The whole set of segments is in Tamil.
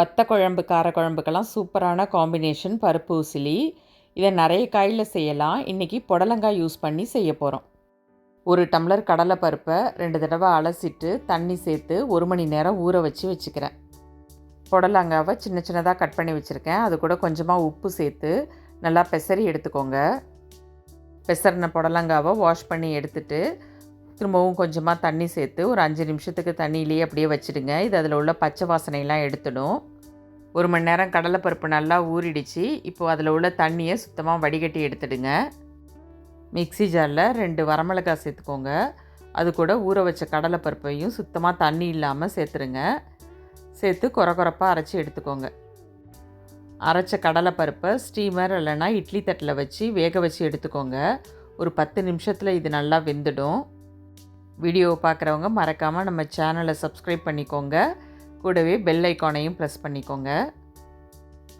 வத்த குழம்பு காரக்குழம்புக்கெல்லாம் சூப்பரான காம்பினேஷன் பருப்பு உசிலி. இதை நிறைய காயில் செய்யலாம். இன்றைக்கி புடலங்காய் யூஸ் பண்ணி செய்ய போகிறோம் ஒரு டம்ளர் கடலை பருப்பை ரெண்டு தடவை அலசிட்டு தண்ணி சேர்த்து ஒரு மணி நேரம் ஊற வச்சு வச்சுக்கிறேன். புடலங்காவை சின்ன சின்னதாக கட் பண்ணி வச்சுருக்கேன். அது கூட கொஞ்சமாக உப்பு சேர்த்து நல்லா பெசரி எடுத்துக்கோங்க. பெசரின புடலங்காவை வாஷ் பண்ணி எடுத்துட்டு திரும்பவும் கொஞ்சமாக தண்ணி சேர்த்து ஒரு அஞ்சு நிமிஷத்துக்கு தண்ணியிலேயே அப்படியே வச்சுடுங்க. இது அதில் உள்ள பச்சை வாசனையெல்லாம் எடுத்துடும். ஒரு மணி நேரம் கடலைப்பருப்பு நல்லா ஊறிடுச்சு. இப்போது அதில் உள்ள தண்ணியை சுத்தமாக வடிகட்டி எடுத்துடுங்க. மிக்ஸி ஜாரில் ரெண்டு வரமிளகாய் சேர்த்துக்கோங்க. அது கூட ஊற வச்ச கடலைப்பருப்பையும் சுத்தமாக தண்ணி இல்லாமல் சேர்த்துருங்க. சேர்த்து குறை குறைப்பாக அரைச்சி எடுத்துக்கோங்க. அரைச்ச கடலைப்பருப்பை ஸ்டீமர் இல்லைன்னா இட்லி தட்டில் வச்சு வேக வச்சு எடுத்துக்கோங்க. ஒரு பத்து நிமிஷத்தில் இது நல்லா வெந்துடும். வீடியோவை பார்க்குறவங்க மறக்காமல் நம்ம சேனலை சப்ஸ்கிரைப் பண்ணிக்கோங்க. கூடவே பெல் ஐக்கானையும் ப்ரெஸ் பண்ணிக்கோங்க.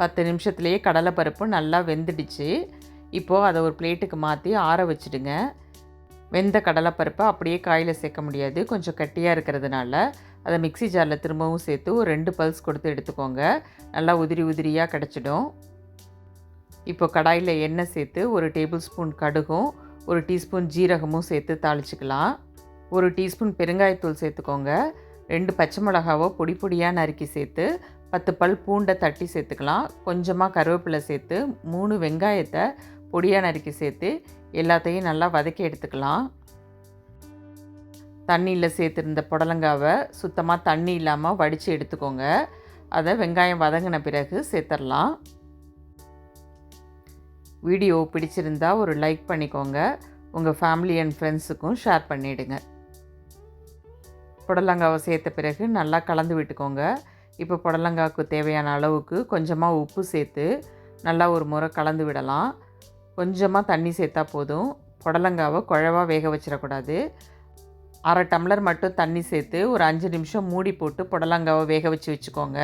பத்து நிமிஷத்துலேயே கடலைப்பருப்பு நல்லா வெந்துடுச்சு. இப்போது அதை ஒரு பிளேட்டுக்கு மாற்றி ஆற வச்சுடுங்க. வெந்த கடலைப்பருப்பை அப்படியே காயில் சேர்க்க முடியாது. கொஞ்சம் கட்டியாக இருக்கிறதுனால அதை மிக்ஸி ஜாரில் திரும்பவும் சேர்த்து ஒரு ரெண்டு பல்ஸ் கொடுத்து எடுத்துக்கோங்க. நல்லா உதிரி உதிரியாக கிடச்சிடும். இப்போ கடாயில் எண்ணெய் சேர்த்து ஒரு டேபிள் ஸ்பூன் கடுகும் ஒரு டீஸ்பூன் ஜீரகமும் சேர்த்து தாளிச்சிக்கலாம். ஒரு டீஸ்பூன் பெருங்காயத்தூள் சேர்த்துக்கோங்க. ரெண்டு பச்சை மிளகாவோ பொடி பொடியாக நறுக்கி சேர்த்து பத்து பல் பூண்டை தட்டி சேர்த்துக்கலாம். கொஞ்சமாக கருவேப்பிலை சேர்த்து மூணு வெங்காயத்தை பொடியாக நறுக்கி சேர்த்து எல்லாத்தையும் நல்லா வதக்கி எடுத்துக்கலாம். தண்ணியில் சேர்த்துருந்த புடலங்காவை சுத்தமாக தண்ணி இல்லாமல் வடித்து எடுத்துக்கோங்க. அதை வெங்காயம் வதங்கின பிறகு சேர்த்துடலாம் வீடியோ பிடிச்சிருந்தா ஒரு லைக் பண்ணிக்கோங்க. உங்கள் ஃபேமிலி அண்ட் ஃப்ரெண்ட்ஸுக்கும் ஷேர் பண்ணிவிடுங்க புடலங்காவை சேர்த்த பிறகு நல்லா கலந்து விட்டுக்கோங்க. இப்போ புடலங்காவுக்கு தேவையான அளவுக்கு கொஞ்சமாக உப்பு சேர்த்து நல்லா ஒரு முறை கலந்து விடலாம். கொஞ்சமாக தண்ணி சேர்த்தா போதும். புடலங்காவை குழவாக வேக வச்சிடக்கூடாது. அரை டம்ளர் மட்டும் தண்ணி சேர்த்து ஒரு அஞ்சு நிமிஷம் மூடி போட்டு புடலங்காவை வேக வச்சு வச்சுக்கோங்க.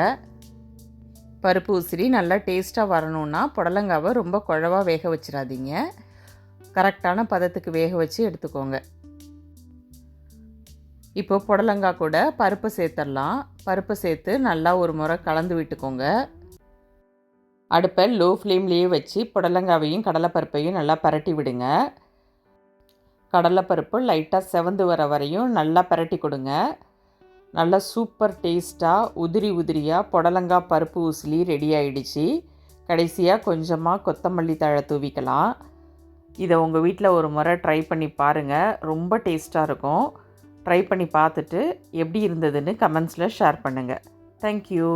பருப்பு உசிரி நல்லா டேஸ்ட்டாக வரணுன்னா புடலங்காவை ரொம்ப குழவாக வேக வச்சிடாதீங்க. கரெக்டான பதத்துக்கு வேக வச்சு எடுத்துக்கோங்க. இப்போ புடலங்காய் கூட பருப்பு சேர்த்துடலாம் பருப்பு சேர்த்து நல்லா ஒரு முறை கலந்து விட்டுக்கோங்க. அடுப்பை லோ ஃப்ளேம்லேயே வச்சு புடலங்காவையும் கடலைப்பருப்பையும் நல்லா பரட்டி விடுங்க. கடலைப்பருப்பு லைட்டாக செவந்து வர வரையும் நல்லா பரட்டி கொடுங்க. நல்லா சூப்பர் டேஸ்ட்டாக உதிரி உதிரியாக புடலங்காய் பருப்பு உசிலி ரெடி ஆயிடுச்சு. கடைசியாக கொஞ்சமாக கொத்தமல்லி தழை தூவிக்கலாம். இதை உங்கள் வீட்டில் ஒரு முறை ட்ரை பண்ணி பாருங்கள் ரொம்ப டேஸ்ட்டாக இருக்கும். ட்ரை பண்ணி பார்த்துட்டு எப்படி இருந்ததுன்னு கமெண்ட்ஸில் ஷேர் பண்ணுங்கள் தேங்க்யூ